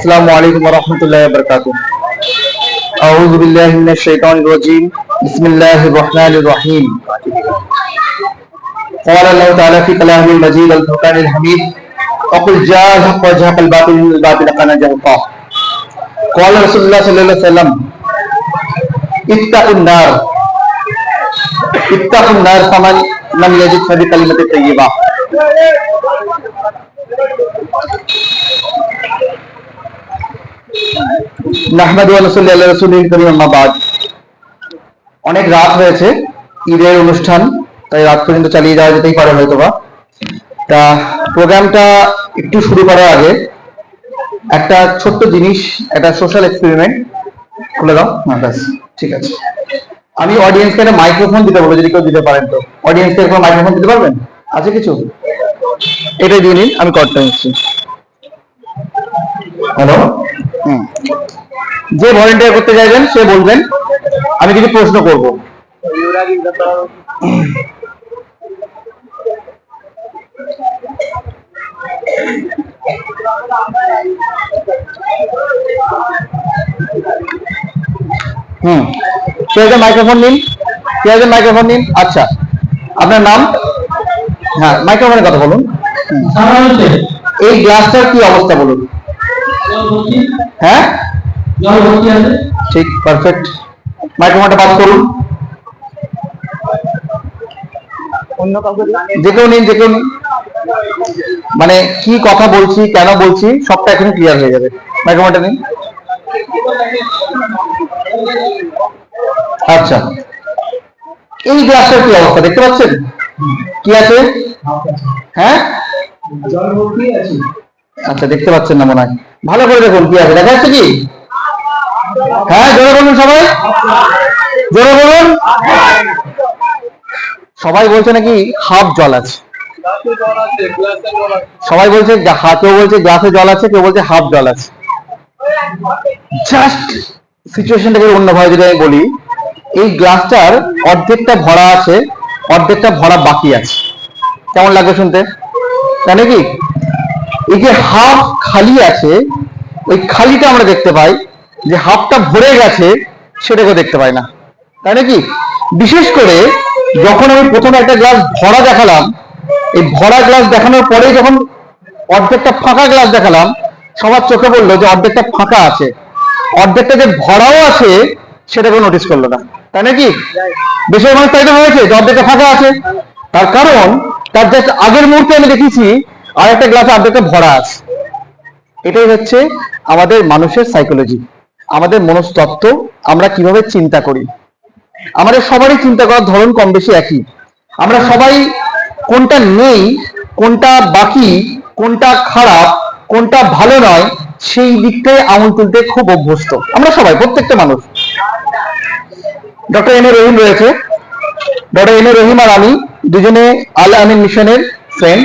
السلام عليكم ورحمة الله وبركاته أعوذ بالله من الشيطان الرجيم بسم الله الرحمن الرحيم قال الله تعالى في كلامه المجيد الفرقان الحميد وقل جاء الحق وزهق الباطل إن الباطل كان زهوقا قال رسول الله صلى الله عليه وسلم اتقوا النار اتقوا النار فمن لم يجد فبكلمة طيبة অনেক রাত হয়েছে, ঈদের অনুষ্ঠান, তাই রাত পর্যন্ত চালিয়ে যাওয়া যেতেই পারে হয়তো বা তা প্রোগ্রামটা একটু শুরু করার আগে একটা ছোট্ট জিনিস, একটা সোশ্যাল এক্সপেরিমেন্ট। খুলে দাও হ্যাঁ ব্যাস, ঠিক আছে। আমি অডিয়েন্সকে একটা মাইক্রোফোন দিতে বলব, যদি কেউ দিতে পারেন তো। অডিয়েন্সকে একটা মাইক্রোফোন দিতে পারবেন? আছে কিছু? এটাই দিয়ে নিন, আমি কর্ডটা নিচ্ছি। Hello hmm. যে ভলেন্টিয়ার করতে চাইবেন সে বলবেন। আমি কিছু প্রশ্ন করব। হুম। একজন মাইক্রোফোন নিন? একজন মাইক্রোফোন নিন? আচ্ছা। আপনার নাম? হ্যাঁ মাইক্রোফোনের কথা বলুন। এই গ্লাসটার কি অবস্থা বলুন? হ্যাঁ? ঠিক পারফেক্ট মাইক্রোফোনটা পাস করুন। যে কেউ নিন যে কেউ নিন। মানে কি কথা বলছি কেন বলছি সবটা এখন ক্লিয়ার হয়ে যাবে। মাইক্রোফোনটা নিন। আচ্ছা। এই গ্লাসটার কি অবস্থা দেখতে পাচ্ছেন? কি আছে? হ্যাঁ? জল আছে। আচ্ছা দেখতে পাচ্ছেন না মনে হয়। ভালো করে দেখুন কি আছে। দেখা যাচ্ছে কি? হ্যাঁ জোরে বলুন সবাই। জোরে বলুন। সবাই বলছে নাকি হাফ জল আছে। সবাই বলছে কেউ বলছে গ্লাসে জল আছে, কেউ বলছে হাফ জল আছে। জাস্ট সিচুয়েশনটাকে অন্যভাবে যদি আমি বলি, এই গ্লাসটার অর্ধেকটা ভরা আছে, অর্ধেকটা ভরা বাকি আছে। কেমন লাগে শুনতে? তাই নাকি এই যে হাফ খালি আছে, ওই খালিটা আমরা দেখতে পাই, যে হাফটা ভরে গেছে সেটাকে দেখতে পাই না। তাই নাকি? বিশেষ করে যখন আমি প্রথমে একটা গ্লাস ভরা দেখালাম, এই ভরা গ্লাস দেখানোর পরে যখন অর্ধেকটা ফাঁকা গ্লাস দেখালাম, সবার চোখে বলল যে অর্ধেকটা ফাঁকা আছে। অর্ধেকটা যে ভরাও আছে সেটাকে নোটিস করল না। তাই নাকি? বেশিরভাগ মানুষ তাই তো হয়েছে যে অর্ধেকটা ফাঁকা আছে। তার কারণ, তার জাস্ট আগের মুহূর্তে আমি দেখেছি আর একটা গ্লাস অর্ধেকটা ভরা আছে। এটাই হচ্ছে আমাদের মানুষের সাইকোলজি আমাদের মনস্তত্ত্ব আমরা কীভাবে চিন্তা করি। আমাদের সবারই চিন্তা করার ধরন কম বেশি একই। আমরা সবাই কোনটা নেই, কোনটা বাকি, কোনটা খারাপ, কোনটা ভালো নয়, সেই দিকটায় আঙুল তুলতে খুব অভ্যস্ত। আমরা সবাই, প্রত্যেকটা মানুষ। ডক্টর এম এ রহিম রয়েছে। ডক্টর এম এ রহিম আর আমি দুজনে আল আমিন মিশনের ফ্রেন্ড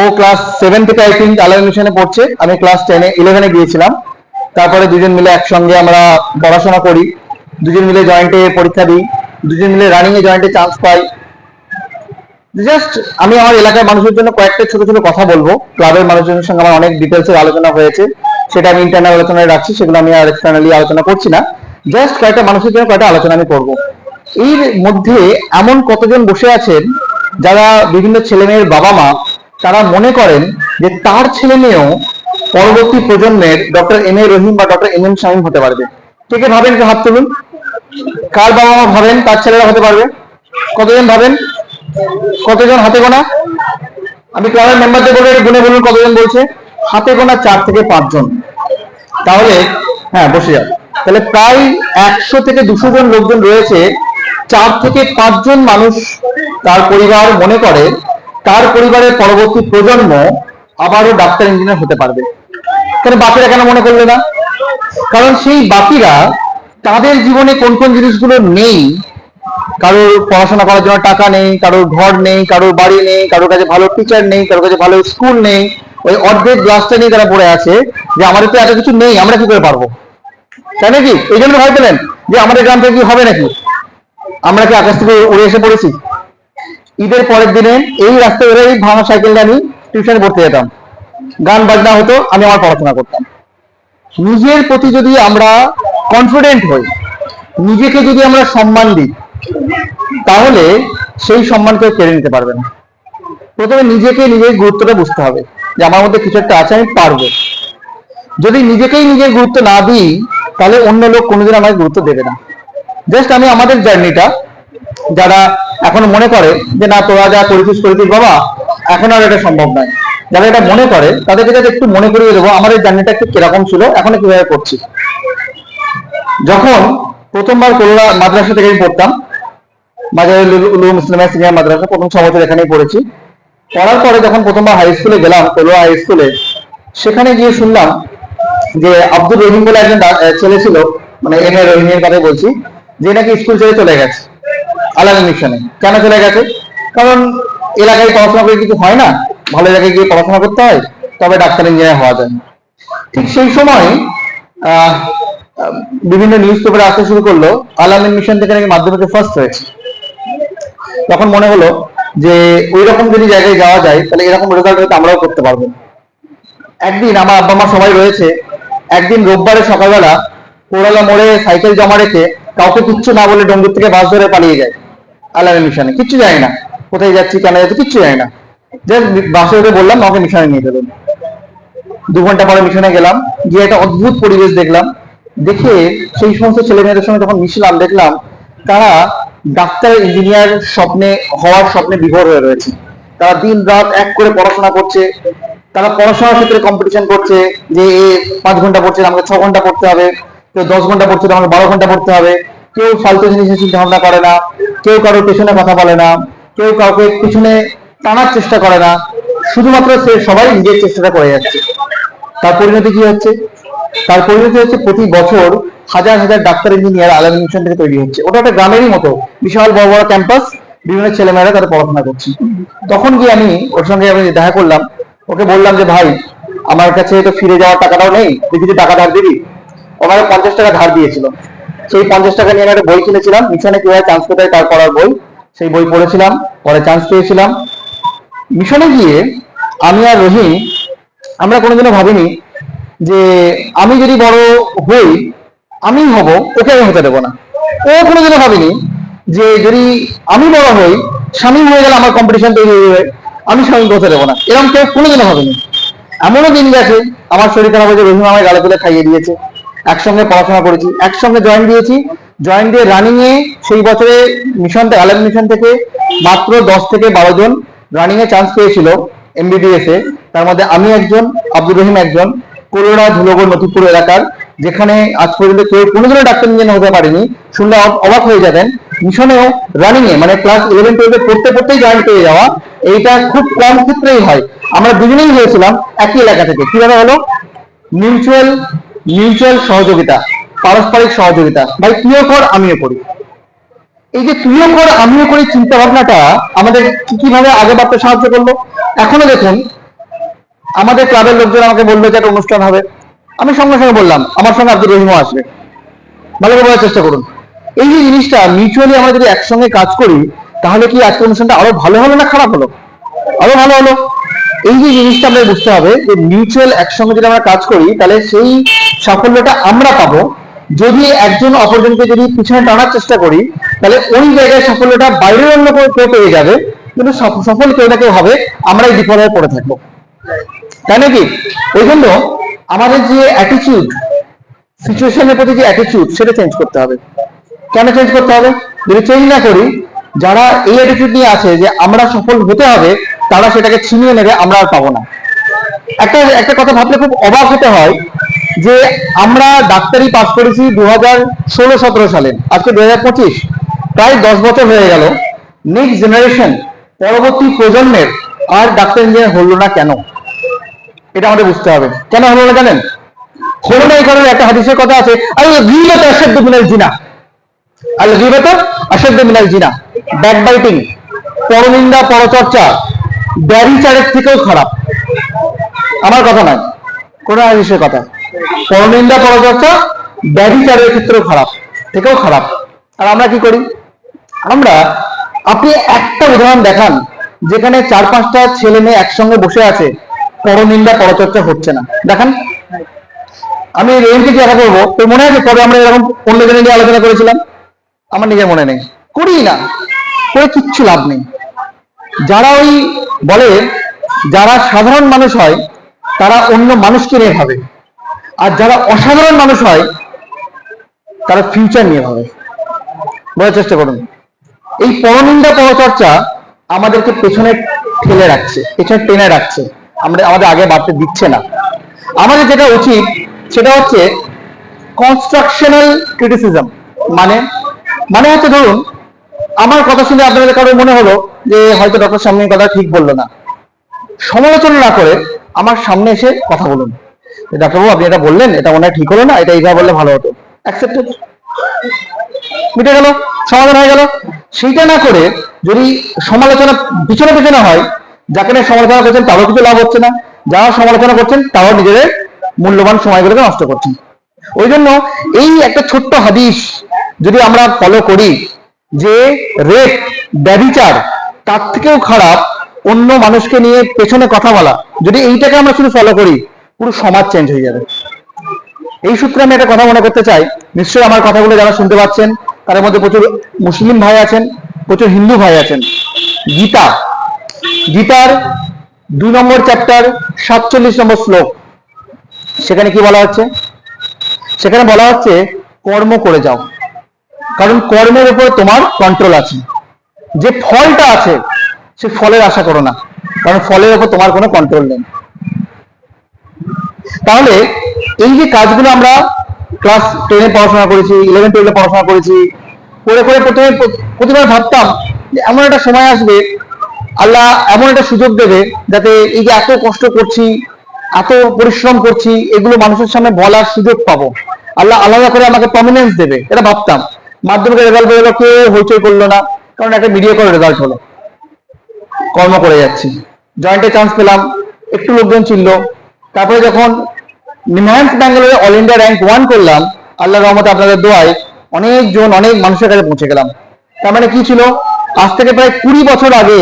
ও ক্লাস সেভেন থেকে আই থিঙ্ক আলাদা মিশনে পড়ছে। আমি ক্লাস টেনে ইলেভেনে গিয়েছিলাম। তারপরে দুজন মিলে একসঙ্গে আমরা পড়াশোনা করি। দুজন মিলে জয়েন্টে পরীক্ষা দিই। দুজন মিলে রানিং এ জয়েন্টে চান্স পাই। জাস্ট আমি আমার এলাকার মানুষের জন্য কয়েকটা ছোট ছোট কথা বলব। ক্লাবের মানুষজনের সঙ্গে আমার অনেক ডিটেলসের আলোচনা হয়েছে। সেটা আমি ইন্টারনাল আলোচনায় রাখছি, সেগুলো আমি আর এক্সটার্নালি আলোচনা করছি না। জাস্ট কয়েকটা মানুষের জন্য কয়েকটা আলোচনা আমি করব। এর মধ্যে এমন কতজন বসে আছেন, যারা বিভিন্ন ছেলে মেয়ের বাবা মা তারা মনে করেন যে তার ছেলে মেয়েও পরবর্তী প্রজন্মের ডক্টর এম এ রহিম বা ডক্টর এম এম শাহিম হতে পারবে। কে কে ভাবেন হাত তুলুন? কার বাবা মা ভাবেন তার ছেলেরা হতে পারবে? কতজন ভাবেন? কতজন হাতে গোনা? আমি ক্লাবের মেম্বারদের বলব গুনে বলুন কতজন বলছে? হাতে গোনা চার থেকে পাঁচজন। তাহলে হ্যাঁ বসে যাও। তাহলে প্রায় একশো থেকে দুশো জন লোকজন রয়েছে, চার থেকে পাঁচজন মানুষ তার পরিবার মনে করে তার পরিবারের পরবর্তী প্রজন্ম আবারও ডাক্তার, ইঞ্জিনিয়ার হতে পারবে। কেন বাকিরা কেন মনে করলে না? কারণ সেই বাকিরা তাদের জীবনে কোন কোন জিনিসগুলো নেই, কারোর পড়াশোনা করার জন্য টাকা নেই, কারোর ঘর নেই, কারোর বাড়ি নেই, কারোর কাছে ভালো টিচার নেই, কারোর কাছে ভালো স্কুল নেই, ওই অর্ধেক গ্লাসটা নিয়ে তারা পড়ে আছে যে আমাদের তো এত কিছু নেই, আমরা কি করে পারব? তাই নাকি? এই জন্য ভয় পেলেন যে আমাদের গ্রাম থেকে কি হবে নাকি? আমরা কি আকাশ থেকে উড়ে এসে পড়েছি? ঈদের পরের দিনে এই রাস্তায় বেরোয় ভাঙা সাইকেল আমি টিউশনে পড়তে যেতাম গান বাজনা হতো, আমি আমার পড়াশোনা করতাম। নিজের প্রতি যদি আমরা কনফিডেন্ট হই, নিজেকে যদি আমরা সম্মান দিই, তাহলে সেই সম্মান কেউ কেড়ে নিতে পারবে না। প্রথমে নিজেকে নিজের গুরুত্বটা বুঝতে হবে যে আমার মধ্যে কিছু একটা আছে, আমি পারব। যদি নিজেকেই নিজের গুরুত্ব না দিই, তাহলে অন্য লোক কোনোদিন আমাকে গুরুত্ব দেবে না। জাস্ট আমি আমাদের জার্নিটা যারা এখন মনে করে যে, না, তোরা যা করেছিস করেছিস, বাবা, এখন আর এটা সম্ভব নয়। যারা এটা মনে করে, তাদেরকে যাতে একটু মনে করিয়ে দেবো, আমাদের জার্নিটা একটু কীরকম ছিল, এখন কীভাবে করছি। যখন প্রথমবার কল্যাণ মাদ্রাসা থেকে আমি পড়তাম মাঝারি উলুম ইসলামিয়া সিনিয়র মাদ্রাসা, প্রথম ছ বছর এখানেই পড়েছি। পড়ার পরে যখন প্রথমবার হাই স্কুলে গেলাম কলুয়া হাই স্কুলে সেখানে গিয়ে শুনলাম যে, আব্দুর রহিম বলে একজন ছেলে ছিল মানে এম এ রহিমের কথাই বলছি, যে নাকি স্কুল ছেড়ে চলে গেছে। আলাদা মিশনে। কেন চলে গেছে? কারণ এলাকায় পড়াশোনা করে কিছু হয় না। ভালো জায়গায় গিয়ে পড়াশোনা করতে হয়, তবে ডাক্তার, ইঞ্জিনিয়ার হওয়া যায় ঠিক সেই সময় বিভিন্ন নিউজ পেপারে আসতে শুরু করল আলামিন মিশন থেকে নাকি মাধ্যমিকে ফার্স্ট হয়েছে। তখন মনে হলো যে ওই রকম যদি জায়গায় যাওয়া যায়, তাহলে এরকম রেজাল্ট হয়তো আমরাও করতে পারব। একদিন আমার আব্বা, মা সবাই রয়েছে। একদিন রোববারে সকালবেলা, পোড়ালা মোড়ে সাইকেল জমা রেখে কাউকে কিচ্ছু না বলে ডঙ্গুর থেকে বাস ধরে পালিয়ে যায়। আলামী মিশনে কিচ্ছু যায় না। কোথায় যাচ্ছি, কেন যাচ্ছি, কিচ্ছু যায় না। জাস্ট বাসে উঠে বললাম, আমাকে মিশনে নিয়ে দেবেন দু। ঘণ্টা পরে মিশনে গেলাম, গিয়ে একটা অদ্ভুত পরিবেশ দেখলাম। দেখে সেই সমস্ত ছেলে মেয়েদের সঙ্গে যখন মিশলাম, দেখলাম তারা ডাক্তার ইঞ্জিনিয়ার স্বপ্নে, হওয়ার স্বপ্নে বিভোর হয়ে রয়েছে। তারা দিন রাত এক করে পড়াশোনা করছে। তারা পড়াশোনার ক্ষেত্রে কম্পিটিশন করছে যে, এ, পাঁচ ঘণ্টা পড়ছে, আমাকে ছ ঘণ্টা পড়তে হবে। কেউ দশ ঘণ্টা পড়ছে আমাকে বারো ঘণ্টা পড়তে হবে। কেউ ফালতু জিনিসের চিন্তা ভাবনা করে না, কেউ কারোর পেছনে কথা বলে না, কেউ কাউকে পিছনে টানার চেষ্টা করে না, শুধুমাত্র সে সবাই নিজের চেষ্টাটা করে যাচ্ছে। তার পরিণতি কি হচ্ছে? তার পরিণতি হচ্ছে প্রতি বছর হাজার হাজার ডাক্তার, ইঞ্জিনিয়ার, আলাদা মিশন থেকে তৈরি হচ্ছে। ওটা একটা গ্রামেরই মতো, বিশাল বড় বড় ক্যাম্পাস, বিভিন্ন ছেলেমেয়েরা তারা পড়াশোনা করছে। তখন গিয়ে আমি ওর সঙ্গে আমি দেখা করলাম, ওকে বললাম যে, ভাই, আমার কাছে তো ফিরে যাওয়ার টাকাটাও নেই, তুই কিছু টাকা ধার দিবি? ওনারা পঞ্চাশ টাকা ধার দিয়েছিল। সেই পঞ্চাশ টাকা নিয়ে একটা বই কিনেছিলাম। মিশনে কীভাবে চান্স পেতে তার পড়ার বই। সেই বই পড়েছিলাম, পরে চান্স পেয়েছিলাম। মিশনে গিয়ে আমি আর রহিম আমরা কোনোদিনও ভাবিনি যে আমি যদি বড় হই আমি হব, ওকে আমি হতে দেবো না। ও কোনোদিনও ভাবিনি যে যদি আমি বড় হই, স্বামী হয়ে গেলে আমার কম্পিটিশন তৈরি হয়ে যাবে, আমি স্বামীকে হতে দেবো না। এরকম কেউ কোনোদিনও ভাবিনি। এমনও দিন গেছে, আমার শরীর খারাপ হয়েছে রহিম আমায় গালে তুলে খাইয়ে দিয়েছে। একসঙ্গে পড়াশোনা করেছি, একসঙ্গে জয়েন দিয়েছি। জয়েন দিয়ে রানিং এ সেই বছরে মিশন আলাম মিশন থেকে মাত্র দশ থেকে বারো জন রানিং এ চান্স পেয়েছিল এমবিবিএস এ। তার মধ্যে আমি একজন, আব্দুর রহিম একজন কলোরা ধুলগড় নথিপুর এলাকার, যেখানে আজ পর্যন্ত কেউ কোনোদিনও ডাক্তার ইঞ্জিনিয়ার হতে পারেনি। শুনলে অবাক হয়ে যাবেন মিশনেও রানিং এ মানে ক্লাস ইলেভেন টুয়েলভে পড়তে পড়তেই জয়েন পেয়ে যাওয়া। এইটা খুব কম ক্ষেত্রেই হয়। আমরা দুজনেই হয়েছিলাম একই এলাকা থেকে। কীভাবে হলো? মিউচুয়াল মিউচুয়াল সহযোগিতা, পারস্পরিক সহযোগিতা। ভাই, তুইও কর, আমিও করি। এই যে তুইও কর, আমিও করি চিন্তা ভাবনাটা আমাদের কি কীভাবে আগে বাড়তে সাহায্য করল? এখনও দেখুন, আমাদের ক্লাবের লোকজন আমাকে বলল যে একটা অনুষ্ঠান হবে। আমি সঙ্গে সঙ্গে বললাম, আমার সঙ্গে আব্দুর রহিমও আসবে। ভালো করে বোঝার চেষ্টা করুন। এই যে জিনিসটা মিউচুয়ালি আমরা যদি একসঙ্গে কাজ করি, তাহলে কি আজকে অনুষ্ঠানটা আরও ভালো হলো না খারাপ হলো? আরও ভালো হলো। এই যে জিনিসটা আমাদের বুঝতে হবে, যে মিউচুয়াল একসঙ্গে যদি আমরা কাজ করি, তাহলে সেই সাফল্যটা আমরা পাবো। যদি একজন অপরজনকে যদি পিছনে টানার চেষ্টা করি, তাহলে ওই জায়গায় সাফল্যটা বাইরের অন্য কেউ পেয়ে যাবে, কিন্তু সফ- সফল কেউ না কেউ হবে, আমরাই বিফল হয়ে পড়ে থাকব। তাই নাকি? ওই জন্য আমাদের যে অ্যাটিচিউড সিচুয়েশনের প্রতি যে অ্যাটিচিউড সেটা চেঞ্জ করতে হবে। কেন চেঞ্জ করতে হবে? যদি চেঞ্জ না করি যারা এই অ্যাটিটিউড নিয়ে আছে যে আমরা সফল হতে হবে, তারা সেটাকে ছিনিয়ে নেবে, আমরা আর পাবো না। একটা একটা কথা ভাবলে খুব অবাক হতে হয় যে আমরা ডাক্তারি পাস করেছি দু হাজার ষোলো সতেরো সালে, আজকে দু হাজার পঁচিশ, প্রায় দশ বছর হয়ে গেল। নেক্সট জেনারেশন পরবর্তী প্রজন্মের আর ডাক্তার ইঞ্জিনিয়ার হলো না কেন? এটা আমাদের বুঝতে হবে। কেন হলো না জানেন? হলো না এই কারণে একটা হাদিসের কথা আছে, আল গিবত আশাদ্দু মিনাল জিনা। আল গিবত আশাদ্দু মিনাল জিনা। পরনিন্দা, পরচর্চা ব্যারিচারের থেকেও খারাপ। আমার কথা নয়, কোন হাদিসের কথা। পরনিন্দা, পরচর্চা ব্যারিচারের ক্ষেত্রেও খারাপ, থেকেও খারাপ। আর আমরা কি করি? আমরা, আপনি একটা উদাহরণ দেখান, যেখানে চার পাঁচটা ছেলে মেয়ে একসঙ্গে বসে আছে, পরনিন্দা, পরচর্চা হচ্ছে না। দেখান। আমি রেঞ্জে দেখা করব তো মনে আছে কবে আমরা এরকম অন্য জনের নিয়ে আলোচনা করেছিলাম? আমার নিজের মনে নেই। করি না। করে কিচ্ছু লাভ নেই। যারা ওই বলে, যারা সাধারণ মানুষ হয়, তারা অন্য মানুষকে নিয়ে ভাবে। আর যারা অসাধারণ মানুষ হয়, তারা ফিউচার নিয়ে ভাবে। বোঝার চেষ্টা করুন। এই পরনিন্দা পরচর্চা আমাদেরকে পেছনে ঠেলে রাখছে, পেছনে টেনে রাখছে। আমরা, আমাদের আগে বাড়তে দিচ্ছে না। আমাদের যেটা উচিত, সেটা হচ্ছে কনস্ট্রাকশনাল ক্রিটিসিজম মানে মানে হচ্ছে ধরুন, আমার কথা শুনে আপনাদের কারও মনে হলো যে হয়তো ডক্টর সামনে কথা ঠিক বলল না। সমালোচনা না করে আমার সামনে এসে কথা বলুন। ডাক্তারবাবু, আপনি এটা বললেন, এটা মনে ঠিক হলো না, এটা এইভাবে বললে ভালো হতো। অ্যাকসেপ্টেড মিটে গেল, সমাধান হয়ে গেল। সেইটা না করে যদি সমালোচনা পিছনে পিছনে হয়, যাকে নিয়ে সমালোচনা করছেন তারও কিছু লাভ হচ্ছে না। যারা সমালোচনা করছেন তারাও নিজেদের মূল্যবান সময়গুলোকে নষ্ট করছেন। ওই জন্য এই একটা ছোট্ট হাদিস যদি আমরা ফলো করি যে রেপ ব্যবিচার তার থেকেও খারাপ অন্য মানুষকে নিয়ে পেছনে কথা বলা। যদি এইটাকে আমরা শুধু ফলো করি, পুরো সমাজ চেঞ্জ হয়ে যাবে। এই সূত্রে আমি একটা কথা মনে করতে চাই। নিশ্চয়ই আমার কথাগুলো যারা শুনতে পাচ্ছেন তার মধ্যে প্রচুর মুসলিম ভাই আছেন, প্রচুর হিন্দু ভাই আছেন। গীতা, গীতার দুই নম্বর চ্যাপ্টার সাতচল্লিশ নম্বর শ্লোক। সেখানে কি বলা হচ্ছে? সেখানে বলা হচ্ছে, কর্ম করে যাও। কারণ কর্মের উপর তোমার কন্ট্রোল আছে। যে ফলটা আছে, সে ফলের আশা করো না। কারণ ফলের উপর তোমার কোনো কন্ট্রোল নেই। তাহলে এই যে কাজগুলো আমরা ক্লাস টেনে পড়াশোনা করেছি ইলেভেন টুয়েলভে পড়াশোনা করেছি, করে করে প্রথমে প্রতিবার ভাবতাম যে এমন একটা সময় আসবে, আল্লাহ এমন একটা সুযোগ দেবে যাতে এই যে এত কষ্ট করছি, এত পরিশ্রম করছি, এগুলো মানুষের সামনে বলার সুযোগ পাবো। আল্লাহ আলাদা করে আমাকে প্রমিনেন্স দেবে, এটা ভাবতাম। মাধ্যমিকের রেজাল্ট বেরোলো, কেউ হইচই করল না, কারণ একটা মিডিয়া করে রেজাল্ট হলো। কর্ম করে যাচ্ছি। জয়েন্টে চান্স পেলাম, একটু লোকজন ছিল। তারপরে যখন নিমান্স ব্যাঙ্গালোরে অল ইন্ডিয়া র্যাঙ্ক ওয়ান করলাম, আল্লাহ রহমতে আপনাদের দোয়ায় অনেকজন, অনেক মানুষের কাছে পৌঁছে গেলাম। তার মানে কি ছিল? আজ থেকে প্রায় কুড়ি বছর আগে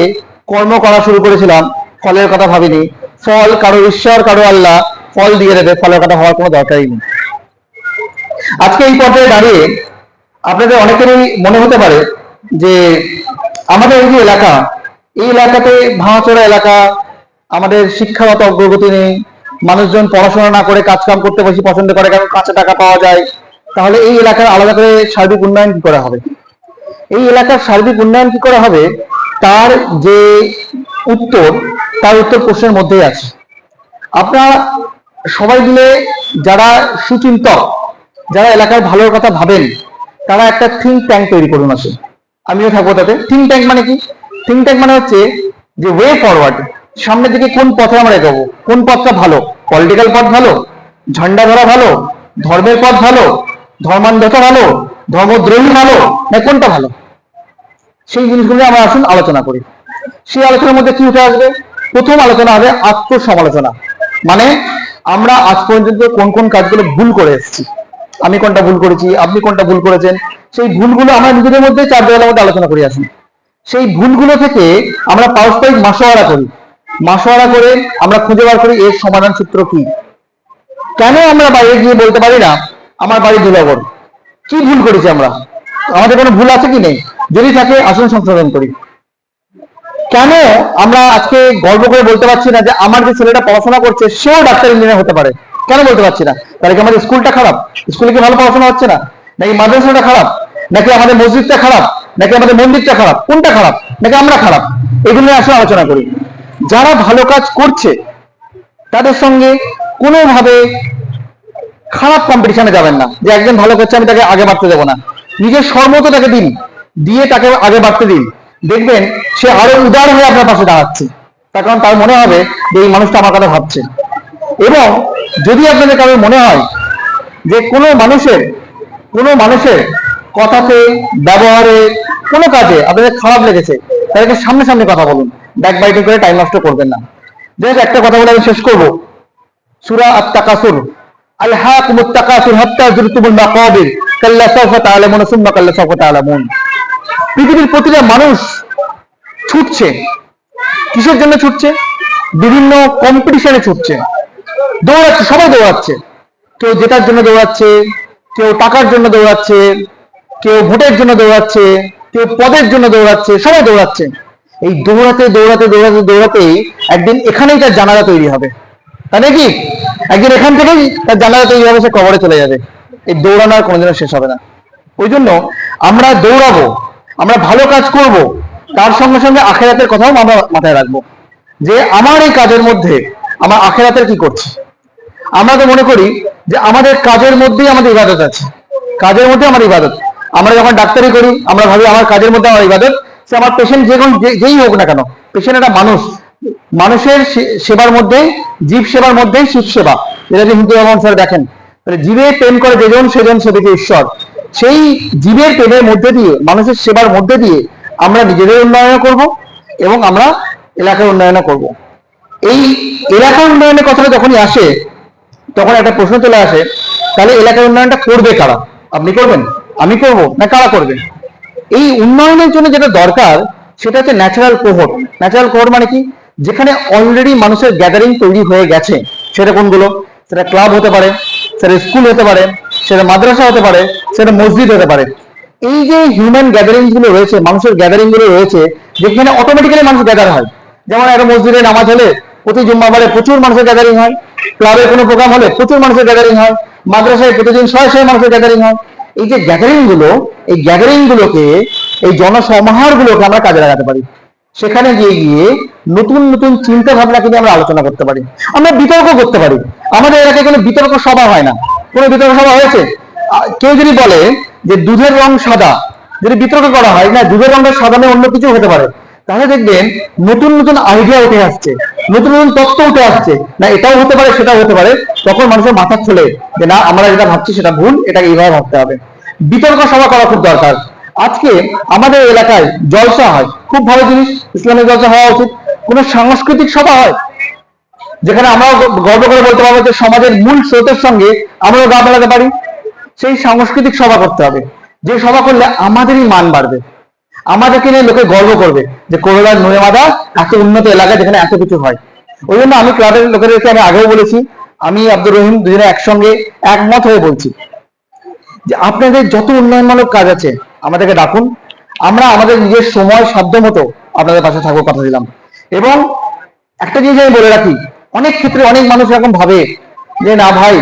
কর্ম করা শুরু করেছিলাম, ফলের কথা ভাবিনি। ফল কারও ঈশ্বর, কারও আল্লাহ, ফল দিয়ে দেবে, ফলের কথা হওয়ার কোনো দরকারই নেই। আজকে এই পর্যায়ে দাঁড়িয়ে আপনাদের অনেকেরই মনে হতে পারে যে আমাদের এই যে এলাকা, এই এলাকাতে ভাঙাচোরা এলাকা, আমাদের শিক্ষাগত অগ্রগতি নেই, মানুষজন পড়াশোনা না করে কাজ কাম করতে বেশি পছন্দ করে কারণ কাঁচা টাকা পাওয়া যায়, তাহলে এই এলাকার আলাদা করে সার্বিক উন্নয়ন কি করা হবে? এই এলাকার সার্বিক উন্নয়ন কি করা হবে? তার যে উত্তর, তার উত্তর প্রশ্নের মধ্যেই আছে। আপনারা সবাই মিলে যারা সুচিন্তক যারা এলাকার ভালোর কথা ভাবেন তারা একটা থিঙ্ক ট্যাঙ্ক তৈরি করুন আসে। আমিও থাকব তাতে। থিঙ্ক ট্যাঙ্ক মানে কি? থিঙ্ক ট্যাঙ্ক মানে হচ্ছে যে ওয়ে ফরওয়ার্ড সামনের দিকে কোন পথে আমরা এগোবো? কোন পথটা ভালো? পলিটিক্যাল পথ ভালো? ঝান্ডা ধরা ভালো? ধর্মের পথ ভালো? ধর্মান্ধতা ভালো? ধর্মদ্রোহী ভালো? না কোনটা ভালো? সেই জিনিসগুলো আমরা আসুন আলোচনা করি। সেই আলোচনার মধ্যে কি উঠে আসবে? প্রথম আলোচনা হবে আত্মসমালোচনা। মানে আমরা আজ পর্যন্ত কোন কোন কাজগুলো ভুল করে এসেছি। আমি কোনটা ভুল করেছি, আপনি কোনটা ভুল করেছেন, সেই ভুলগুলো আমরা নিজেদের মধ্যে চার দেওয়ালের মধ্যে আলোচনা করে আসি। সেই ভুলগুলো থেকে আমরা পারস্পরিক মাসোয়ারা করি। মাসোয়ারা করে আমরা খুঁজে বার করি এর সমাধান সূত্র কি। কেন আমরা বাইরে গিয়ে বলতে পারি না, আমার বাড়ি দুলাগর কি ভুল করেছি আমরা? আমাদের কোনো ভুল আছে কি নেই? যদি থাকে, আসন সংশোধন করি। কেন আমরা আজকে গর্ব করে বলতে পারছি না যে আমার যে ছেলেটা পড়াশোনা করছে, সেও ডাক্তার ইঞ্জিনিয়ার হতে পারে? কেন বলতে পারছি না? তাহলে কি আমাদের স্কুলটা খারাপ? স্কুলে কি ভালো পড়াশোনা হচ্ছে না? নাকি মাদ্রাসাটা খারাপ? নাকি আমাদের মসজিদটা খারাপ? নাকি আমাদের মন্দিরটা খারাপ? কোনটা খারাপ? নাকি আমরা খারাপ? এগুলো নিয়ে আসলে আলোচনা করি। যারা ভালো কাজ করছে, তাদের সঙ্গে কোনোভাবে খারাপ কম্পিটিশনে যাবেন না। যে একজন ভালো করছে, আমি তাকে আগে বাড়তে দেবো না। নিজের সর্বত তাকে দিন। দিয়ে তাকে আগে বাড়তে দিন। দেখবেন সে আরও উদার হয়ে আপনার পাশে দাঁড়াচ্ছে। তার কারণ তার মনে হবে যে এই মানুষটা আমার কথা ভাবছে। এবং যদি আপনাদের কারোর মনে হয় যে কোনো মানুষের কোনো মানুষের কথাতে, ব্যবহারে, কোনো কাজে আপনাদের খারাপ লেগেছে, তাদেরকে সামনে সামনে কথা বলুন। ব্যাক বাইটিং করে টাইম নষ্ট করবেন না। দেখ একটা কথা বলে আমি শেষ করব। সুরা আত-তাকাসুর। আলহাকুমুত তাকাসুর হাত্তা জুরতুমুল মাকাবির। কাল্লা সাওফা তাআলামুন, সুম্মা কাল্লা সাওফা তাআলামুন। পৃথিবীর প্রতিটা মানুষ ছুটছে। কিসের জন্য ছুটছে? বিভিন্ন কম্পিটিশনে ছুটছে। দৌড়াচ্ছে, সবাই দৌড়াচ্ছে। কেউ জেতার জন্য দৌড়াচ্ছে, কেউ টাকার জন্য দৌড়াচ্ছে, কেউ ভোটের জন্য দৌড়াচ্ছে, কেউ পদের জন্য দৌড়াচ্ছে, সবাই দৌড়াচ্ছে। এই দৌড়াতে দৌড়াতে দৌড়াতে দৌড়াতেই একদিন এখানেই তার জানালা তৈরি হবে। তাই নাকি একদিন এখান থেকেই তার জানালা তৈরি হবে, সে কবরে চলে যাবে। এই দৌড়ানো আর কোনোদিনও শেষ হবে না। ওই জন্য আমরা দৌড়াবো, আমরা ভালো কাজ করব, তার সঙ্গে সঙ্গে আখেরাতের কথাও আমরা মাথায় রাখব। যে আমার এই কাজের মধ্যে, আমার আখেরাতের কি করছে? আমরা তো মনে করি যে আমাদের কাজের মধ্যেই আমাদের ইবাদত আছে। কাজের মধ্যে আমার ইবাদত। আমরা যখন ডাক্তারি করি, আমরা ভাবি আমার কাজের মধ্যে আমার ইবাদত। সে আমার পেশেন্ট যে কোন যেই হোক না কেন পেশেন্ট একটা মানুষ। মানুষের সেবার মধ্যে জীব সেবার মধ্যেই শিব সেবা। এটা যে হিন্দু ধর্ম স্যার দেখেন, তাহলে জীবে প্রেম করে যেজন সেজন সেদিকে ঈশ্বর। সেই জীবের প্রেমের মধ্যে দিয়ে, মানুষের সেবার মধ্যে দিয়ে আমরা নিজেদের উন্নয়ন করব এবং আমরা এলাকার উন্নয়ন করব। এই এলাকার উন্নয়নের কথাটা যখনই আসে তখন একটা প্রশ্ন চলে আসে, তাহলে এলাকার উন্নয়নটা করবে কারা? আপনি করবেন? আমি করব, না কারা করবে? এই উন্নয়নের জন্য যেটা দরকার, সেটা হচ্ছে ন্যাচারাল কোহর ন্যাচারাল কোহর মানে কি? যেখানে অলরেডি মানুষের গ্যাদারিং তৈরি হয়ে গেছে। সেটা কোনগুলো? সেটা ক্লাব হতে পারে, সেটা স্কুল হতে পারে, সেটা মাদ্রাসা হতে পারে, সেটা মসজিদ হতে পারে। এই যে হিউম্যান গ্যাদারিংগুলো রয়েছে, মানুষের গ্যাদারিংগুলো রয়েছে, যেখানে অটোমেটিক্যালি মানুষ গ্যাদার হয়। যেমন একটা মসজিদে নামাজ হলে প্রতি জুম্মাবারে প্রচুর মানুষের গ্যাদারিং হয়। ক্লাবের কোনো প্রোগ্রাম হলে প্রচুর মানুষের গ্যাদারিং হয়, মাদ্রাসায় প্রতিদিন শয়ে শয়ে মানুষের গ্যাদারিং হয়। এই যে গ্যাদারিংগুলো, এই গ্যাদারিং গুলোকে, এই জনসমাহার গুলোকে আমরা কাজে লাগাতে পারি। সেখানে গিয়ে গিয়ে নতুন নতুন চিন্তা ভাবনাকে নিয়ে আমরা আলোচনা করতে পারি। আমরা বিতর্ক করতে পারি। আমাদের এলাকায় কোনো বিতর্ক সভা হয় না। কোনো বিতর্ক সভা হয়েছে? কেউ যদি বলে যে দুধের রং সাদা, যদি বিতর্ক করা হয়, না, দুধের রঙের সাদা অন্য কিছু হতে পারে। তাহলে দেখবেন নতুন নতুন আইডিয়া উঠে আসছে, নতুন নতুন তথ্য উঠে আসছে। না, এটাও হতে পারে, সেটাও হতে পারে। তখন মানুষের মাথা চলে যে, না, আমরা যেটা ভাবছি সেটা ভুল, এটাকে এইভাবে ভাবতে হবে। বিতর্ক সভা করা খুব দরকার। আজকে আমাদের এলাকায় জলসা হয়, খুব ভালো জিনিস, ইসলামের জলসা হওয়া উচিত। কোনো সাংস্কৃতিক সভা হয়, যেখানে আমরা গর্ব করে বলতে পারব যে, সমাজের মূল স্রোতের সঙ্গে আমরাও গা মেলাতে পারি। সেই সাংস্কৃতিক সভা করতে হবে। যে সভা করলে আমাদেরই মান বাড়বে। আমাদেরকে নিয়ে লোকে গর্ব করবে যে করোনার নৈমাদা এত উন্নত এলাকা যেখানে এত কিছু হয়। ওই জন্য আমি ক্লাবের লোকেদেরকে আমি আগেও বলেছি, আমি আব্দুর রহিম দুজনে একসঙ্গে একমত হয়ে বলছি যে আপনাদের যত উন্নয়নমূলক কাজ আছে আমাদেরকে ডাকুন, আমরা আমাদের নিজের সময়, সাধ্য মতো আপনাদের পাশে থাকব কথা দিলাম। এবং একটা জিনিস আমি বলে রাখি, অনেক ক্ষেত্রে অনেক মানুষ এরকম ভাবে যে, না ভাই,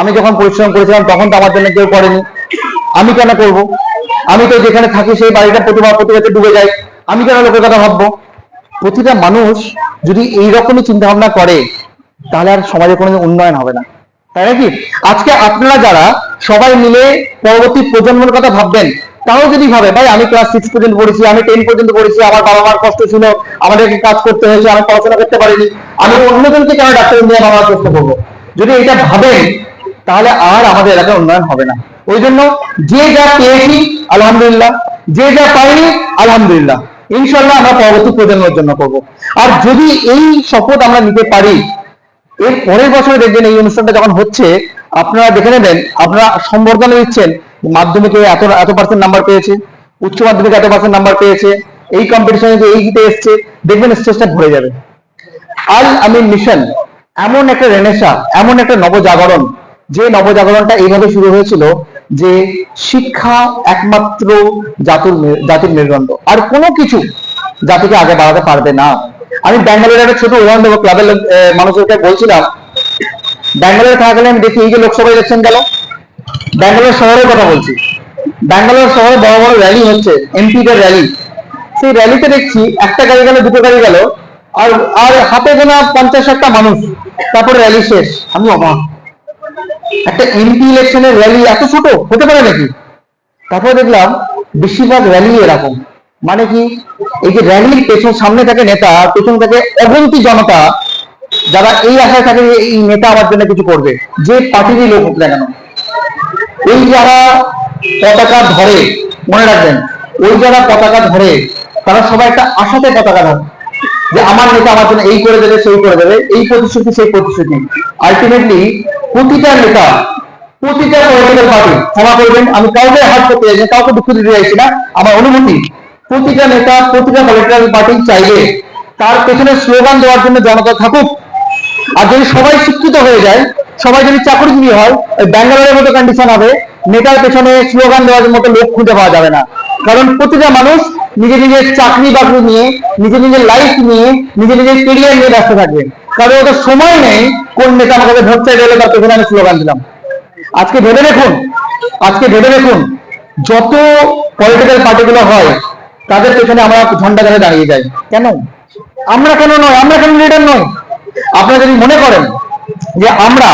আমি যখন পরিশ্রম করেছিলাম তখন তো আমার জন্য কেউ করেনি। আমি কেন করব? আমি তো যেখানে থাকি সেই বাড়িটা প্রতিভা প্রতিভাতে ডুবে যায়। আমি কেন লোকের কথা ভাববো? প্রতিটা মানুষ যদি এইরকমই চিন্তা ভাবনা করে, তাহলে আর সমাজে কোনো উন্নয়ন হবে না। তাই নাকি? আজকে আপনারা যারা সবাই মিলে পরবর্তী প্রজন্মের কথা ভাববেন তাও যদি ভাবে, ভাই, আমি ক্লাস সিক্স পর্যন্ত পড়েছি, আমি টেন পর্যন্ত পড়েছি, আমার বাবা মার কষ্ট ছিল, আমাদেরকে কাজ করতে হয়েছে, আমি পড়াশোনা করতে পারিনি, আমি অন্যজনকে কেন ডাক্তার নিয়ে বাবার চেষ্টা করব? যদি এটা ভাবেন, তাহলে আর আমাদের এলাকায় উন্নয়ন হবে না। ওই জন্য যে যা পেয়েছি, আলহামদুলিল্লাহ। যে যা পাইনি, আলহামদুলিল্লাহ। ইনশাল্লাহ আমরা পরবর্তী প্রজন্মের জন্য করব। আর যদি এই শপথ আমরা নিতে পারি, এর পরের বছরে দেখবেন এই অনুষ্ঠানটা যখন হচ্ছে, আপনারা দেখে নেবেন, আপনারা সম্বর্ধনা দিচ্ছেন, মাধ্যমিকে এত এত পার্সেন্ট নাম্বার পেয়েছে, উচ্চ মাধ্যমিকে এত পার্সেন্ট নাম্বার পেয়েছে, এই কম্পিটিশনে যে এই জিতে এসছে, দেখবেন স্টেজটা ভরে যাবে। আল আমিন মিশন এমন একটা রেনেসা এমন একটা নবজাগরণ, যে নবজাগরণটা এইভাবে শুরু হয়েছিল যে শিক্ষা একমাত্র জাতির জাতির মেরুদণ্ড আর কোনো কিছু জাতিকে আগে বাড়াতে পারবে না। আমি ব্যাঙ্গালোরের একটা ছোট উদাহরণ দেবো, ক্লাবের মানুষদেরকে বলছিলাম, ব্যাঙ্গালোরে থাকাকালে আমি দেখি এই যে লোকসভা ইলেকশন গেল। ব্যাঙ্গালোর শহরের কথা বলছি। ব্যাঙ্গালোর শহরে বড় বড় র্যালি হচ্ছে এমপিদের র্যালি সেই র্যালিতে দেখছি একটা গাড়ি গেল, দুটো গাড়ি গেল, আর আর হাতে গোনা পঞ্চাশ একটা মানুষ, তারপরে র্যালি শেষ। আমি অবাক। একটা এমপি ইলেকশনের র্যালি এত ছোট, হতে পারে নাকি? তারপরে দেখলাম বেশিরভাগ র্যালি এরকম। মানে কি, এই যে র্যালির পেছন সামনে থাকে নেতা পেছন থাকে অগন্তি জনতা, যারা এই আশায় থাকে যে এই নেতা আমার জন্য কিছু করবে, যে পার্টিরই লোক হোক না কেন। ওই যারা পতাকা ধরে, মনে রাখবেন, ওই যারা পতাকা ধরে, তারা সবাই একটা আশাতে পতাকা ধরে। যে আমার নেতা আমার জন্য এই করে দেবে, সেই করে দেবে, এই প্রতিশ্রুতি, সেই প্রতিশ্রুতি। আলটিমেটলি প্রতিটা নেতা, প্রতিটা পলিটিক্যাল পার্টি ক্ষমা করবেন, আমি কাউকে হাত করতে চাইছি কাউকে দুঃখ দিতে চাইছি না, আমার অনুমতি প্রতিটা নেতা, প্রতিটা পলিটিক্যাল পার্টি চাইবে, তার পেছনে স্লোগান দেওয়ার জন্য জনতা থাকুক। আর যদি সবাই শিক্ষিত হয়ে যায়, সবাই যদি চাকরিজীবী হয় ব্যাঙ্গালোরের মতো কন্ডিশন হবে, নেতার পেছনে স্লোগান দেওয়ার মতো লোক খুঁজে পাওয়া যাবে না। কারণ প্রতিটা মানুষ নিজের নিজের চাকরি বাকরি নিয়ে নিজের নিজের লাইফ নিয়ে নিজের নিজের কেরিয়ার নিয়ে ব্যস্ত থাকবে। কারণ ওদের সময় নেই কোন নেতা আমাকে ভোট তার পেছনে আমি স্লোগান দিলাম। আজকে ভেবে দেখুন, আজকে ভেবে দেখুন, যত পলিটিক্যাল পার্টিগুলো হয়, তাদের পেছনে আমরা ঝন্ডা ধরে দাঁড়িয়ে যাই। কেন? আমরা কেন নয়? আমরা কেন লিডার নয় আপনারা যদি মনে করেন যে আমরা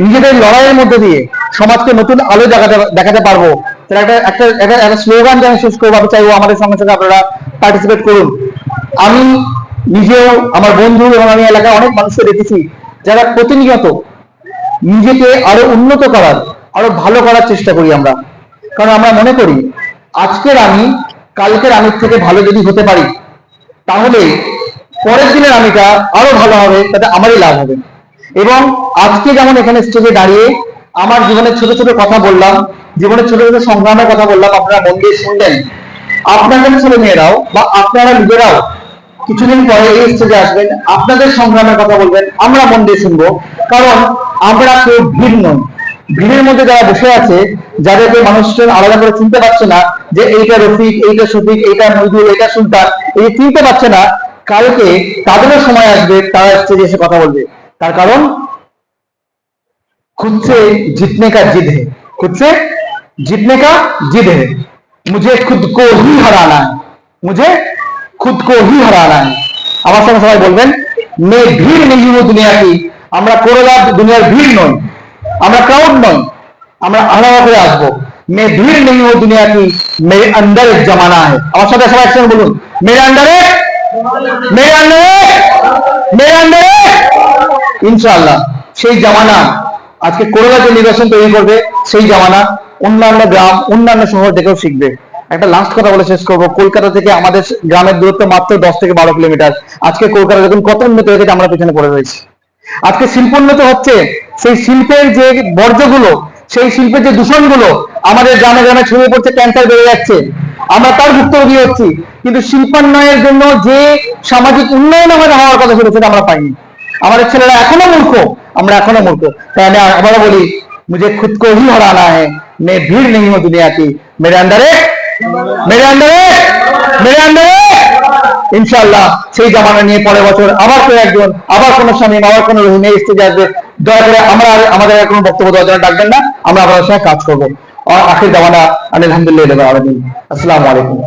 নিজেদের লড়াইয়ের মধ্যে দিয়ে সমাজকে নতুন আলো দেখাতে দেখাতে পারব একটা একটা একটা স্লোগান যে শেষ করব, আমি চাইব আমাদের সঙ্গে সঙ্গে আপনারা পার্টিসিপেট করুন। আমি নিজেও, আমার বন্ধু এবং আমি এলাকায় অনেক মানুষকে দেখেছি, যারা প্রতিনিয়ত নিজেকে আরও উন্নত করার, আরও ভালো করার চেষ্টা করি আমরা। কারণ আমরা মনে করি, আজকের আমি, কালকের আমির থেকে ভালো যদি হতে পারি, তাহলে পরের দিনের আমিটা আরও ভালো হবে, তাতে আমারই লাভ হবে। এবং আজকে যেমন এখানে স্টেজে দাঁড়িয়ে, আমার জীবনের ছোট ছোট কথা বললাম জীবনের ছোট ছোট সংগ্রামের কথা বললাম, আপনারা মন দিয়ে শুনলেন। আপনাদের ছেলে মেয়েরাও বা আপনারা নিজেরাও কিছুদিন পরে এই স্টেজে আসবেন, আপনাদের সংগ্রামের কথা বলবেন, আমরা মন দিয়ে শুনব। কারণ আমরা কেউ ভিড় নই। ভিড়ের মধ্যে যারা বসে আছে, যাদেরকে মানুষজন আলাদা করে চিনতে পারছে না যে এইটা রফিক, এইটা সফিক এইটা মজুর এইটা সুলতান, এই চিনতে পারছে না, কালকে তাদেরও সময় আসবে, তারা স্টেজে এসে কথা বলবে। তার কারণ, খুঁজছে জিতনে কার জিতে খুঁজছে जीतने का जिद है मुझे खुद को ही हराना है मुझे खुद को ही हराना है আমার সঙ্গে সবাই বলবেন মে ভিড় নেই হো দুনিয়া কি আমরা করোনা দুনিয়ার ভিড় নই আমরা ক্রাউড নই আমরা আলাদা করে আসবো মে ভিড় নেই হো দুনিয়া কি মেরে अंदर एक जमाना है আমার সাথে সবাই একসঙ্গে বলুন মেরে अंदर एक মেরে अंदर एक মেরে अंदर एक ইনশাআল্লাহ সেই জামানা আজকে করোনা যে নির্বাচন তৈরি করবে সেই জামানা অন্যান্য গ্রাম, অন্যান্য শহর থেকেও শিখবে। একটা লাস্ট কথা বলে শেষ করব। কলকাতা থেকে আমাদের গ্রামের দূরত্ব মাত্র দশ থেকে বারো কিলোমিটার। আজকে কলকাতা যখন কত উন্নত হয়ে গেছে আমরা পেছনে পড়ে রয়েছি। আজকে শিল্প উন্নত হচ্ছে সেই শিল্পের যে বর্জ্যগুলো, সেই শিল্পের যে দূষণগুলো আমাদের গ্রামে গ্রামে ছড়িয়ে পড়ছে ক্যান্সার বেড়ে যাচ্ছে। আমরা তার ভুক্তভোগী হচ্ছি। কিন্তু শিল্পান্নয়ের জন্য যে সামাজিক উন্নয়ন আমাদের হওয়ার কথা ছিল, সেটা আমরা পাইনি। আমাদের ছেলেরা এখনও মূর্খ, আমরা এখনও মূর্খ। তাই আমি আবারও বলি, মুঝে খুদ কো হি হরানা হ্যাঁ मैं भीड़ नहीं हूँ दुनिया की मेरे अंदर है मेरे अंदर है मेरे अंदर है ইনশাআল্লাহ সেই জামানা নিয়ে পরের বছর আবার কেউ একজন আবার কোনো স্বামী আবার কোনো রহিম এই স্টেজে আসবে দয়া করে আমরা আমাদের আর কোনো বক্তব্য দেওয়ার জন্য ডাকবেন না আমরা আপনাদের সঙ্গে কাজ করবো আর আখির জামানা আলহামদুলিল্লাহ আসসালামু আলাইকুম